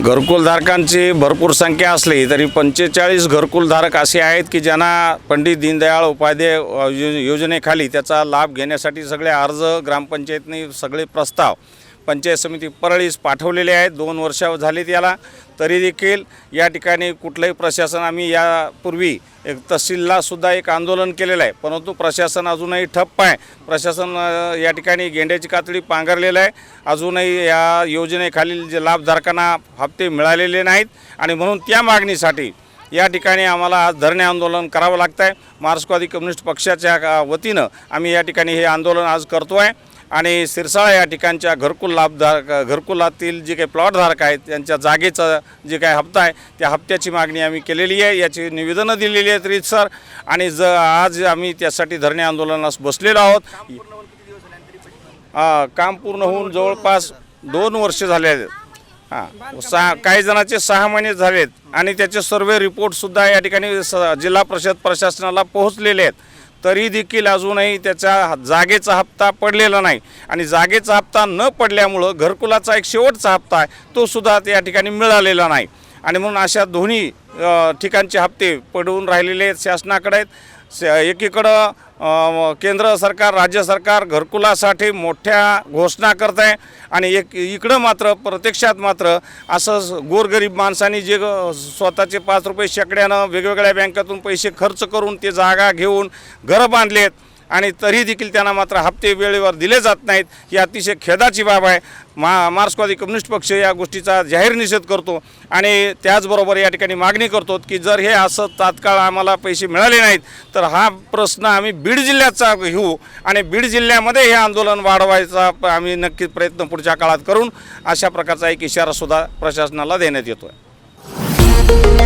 घरकुलधारकांची भरपूर संख्या असली तरी पंचेचाळीस घरकुलधारक असे आहेत की ज्यांना पंडित दीनदयाळ उपाध्याय योजनेखाली त्याचा लाभ घेण्यासाठी सगळे अर्ज ग्रामपंचायतने सगळे प्रस्ताव पंचायत समिती परळीस पाठवलेले आहेत दोन वर्ष झालीत याला. तरी देखील या ठिकाणी कुठलंही प्रशासन आम्ही यापूर्वी एक तहसीललासुद्धा एक आंदोलन केलेलं आहे. परंतु प्रशासन अजूनही ठप्प आहे. प्रशासन या ठिकाणी गेंड्याची कातडी पांघरलेलं आहे. अजूनही या योजनेखालील जे लाभधारकांना हप्ते मिळालेले नाहीत. आणि म्हणून त्या मागणीसाठी या ठिकाणी आम्हाला आज धरणे आंदोलन करावं लागतं आहे मार्क्सवादी कम्युनिस्ट पक्षाच्या वतीनं आम्ही या ठिकाणी हे आंदोलन आज करतो आहे आणि सिरसाळा या ठिकाणच्या घरकुल लाभधारक घरकुलातील जे काही प्लॉटधारक आहेत त्यांच्या जागेचा जे काही हप्ता आहे त्या हप्त्याची मागणी आम्ही केलेली आहे. याची निवेदनं दिलेली आहेत रीतसर आणि ज आज आम्ही त्यासाठी धरणे आंदोलनास बसलेलो आहोत. हां काम पूर्ण होऊन जवळपास दोन वर्ष झाले आहेत. हां सहा काही जणांचे सहा महिने झालेत. आणि त्याचे सर्वे रिपोर्टसुद्धा या ठिकाणी स जिल्हा परिषद प्रशासनाला पोहोचलेले आहेत. तरी देखील अजूनही त्याच्या जागेचा हप्ता पडलेला नाही. आणि जागेचा हप्ता न पडल्यामुळं घरकुलाचा एक शेवटचा हप्ता आहे तो सुद्धा त्या ठिकाणी मिळालेला नाही. आणि म्हणून अशा दोन्ही ठिकाणचे हप्ते पडून राहिलेले आहेत शासनाकडे आहेत. एकीकडं केंद्र सरकार राज्य सरकार घरकुलासाठी मोठ्या घोषणा करत आहे आणि एक इकडं मात्र प्रत्यक्षात मात्र असं गोरगरीब माणसांनी जे ग- स्वतःचे पाच रुपये शेकड्यानं वेगवेगळ्या बँकातून पैसे खर्च करून ते जागा घेऊन घरं बांधलेत. आणि तरी देखील त्यांना मात्र हप्ते वेळेवर दिले जात नाहीत. ही अतिशय खेदाची बाब आहे. मा मार्क्सवादी कम्युनिस्ट पक्ष या गोष्टीचा जाहीर निषेध करतो आणि त्याचबरोबर या ठिकाणी मागणी करतो की जर हे असं तात्काळ आम्हाला पैसे मिळाले नाहीत तर हा प्रश्न आम्ही बीड जिल्ह्याचा घेऊ आणि बीड जिल्ह्यामध्ये हे आंदोलन वाढवायचा आम्ही नक्की प्रयत्न पुढच्या काळात करून अशा प्रकारचा एक इशारासुद्धा प्रशासनाला देण्यात येतो आहे